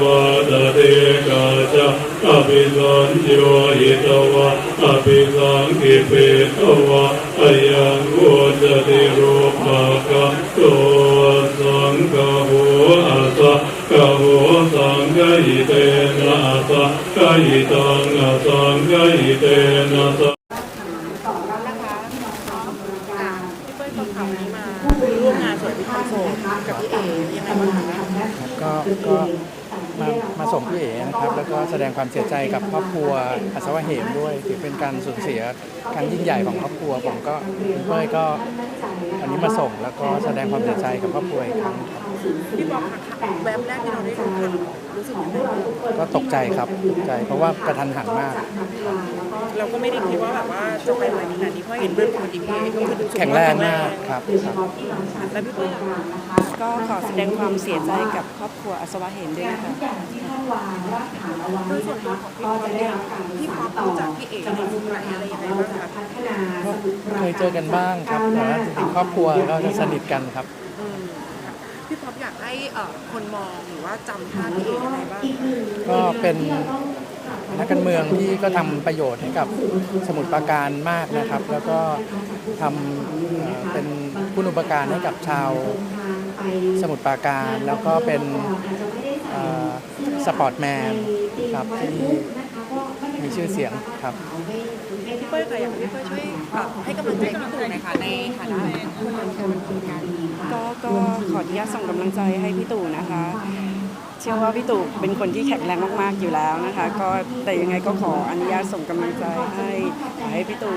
วตเตกาจะอภิสัญโยหิตวะอภิสังกิเปตวะอายังโวจติรูปะกะโตสังกะโหอาสะกะโหสังกะหิเตนะอาสะกะหิตังอาสังกะหิเตนะสะพี่เปิ้ลข่าวนี้มาร่วมงานสวดพิธรรมศพกับพี่เอ๋ยังไงบ้างคะ ก็ก็มามาส่งพี่เอ๋นะครับ แล้วก็แสดงความเสียใจกับครอบครัวอัศวะเหมด้วยถือเป็นการสูญเสียครั้งยิ่งใหญ่ของครอบครัวผมก็คุณเป้ยก็วันนี้มาส่งแล้วก็แสดงความเสียใจกับครอบครัวอีกครั้งครับพี่บอกค่ะแวบแรกที่เราได้รู้ข่าวรู้สึกยังไงบ้างก็ตกใจครับตกใจเพราะว่ากระทันหันมาก เราก็ไม่ได้คิดว่าแบบว่าจะไปไหวขนาดนี้เพราะเห็นเรื่องปกติพี่เอ๋ก็คือดูสุขภาพแข็งแรงมากครับครับ แล้วพี่เปิ้ลล่ะก็ขอแสดงความเสียใจกับครอบครัวอัศวะเหมด้วยนะคะโดยส่วนตัวของพี่ป๊อปเนี่ยพี่ป๊อปรู้จักพี่เอ๋ในมุมไหนอะไรยังไงบ้างคะก็เคยเจอกันบ้างครับแต่ว่าจริงๆครอบครัวก็จะสนิทกันครับอืมค่ะ พี่ป๊อปอยากให้เอ่อคนมองหรือว่าจำภาพพี่เอ๋ยังไงบ้างก็เป็นนักการเมืองที่ก็ทำประโยชน์ให้กับสมุทรปราการมากนะครับ แล้วก็ทำเอ่อเป็นคุณอุปการให้กับชาวสมุทรปราการ แล้วก็เป็นเอ่อสปอร์ตแมนครับที่ มีชื่อเสียงครับ พี่เปิ้ลค่ะอยากให้พี่เปิ้ลช่วยเอ่อให้กำลังใจพี่ตู่หน่อยค่ะในฐานะคนนก็ก็ขออนุญาตส่งกำลังใจให้พี่ตู่นะคะ เชื่อว่าพี่ตู่เป็นคนที่แข็งแรงมากๆอยู่แล้วนะคะ ก็แต่ยังไงก็ขออนุญาตส่งกำลังใจให้ขอให้พี่ตู่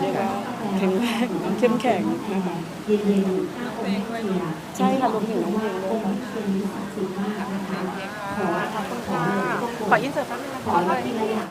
เรียกว่าแข็งแรงเข้มแข็งนะคะใช่ค่ะรวมถึงน้องเพลงด้วยค่ะ ขออิ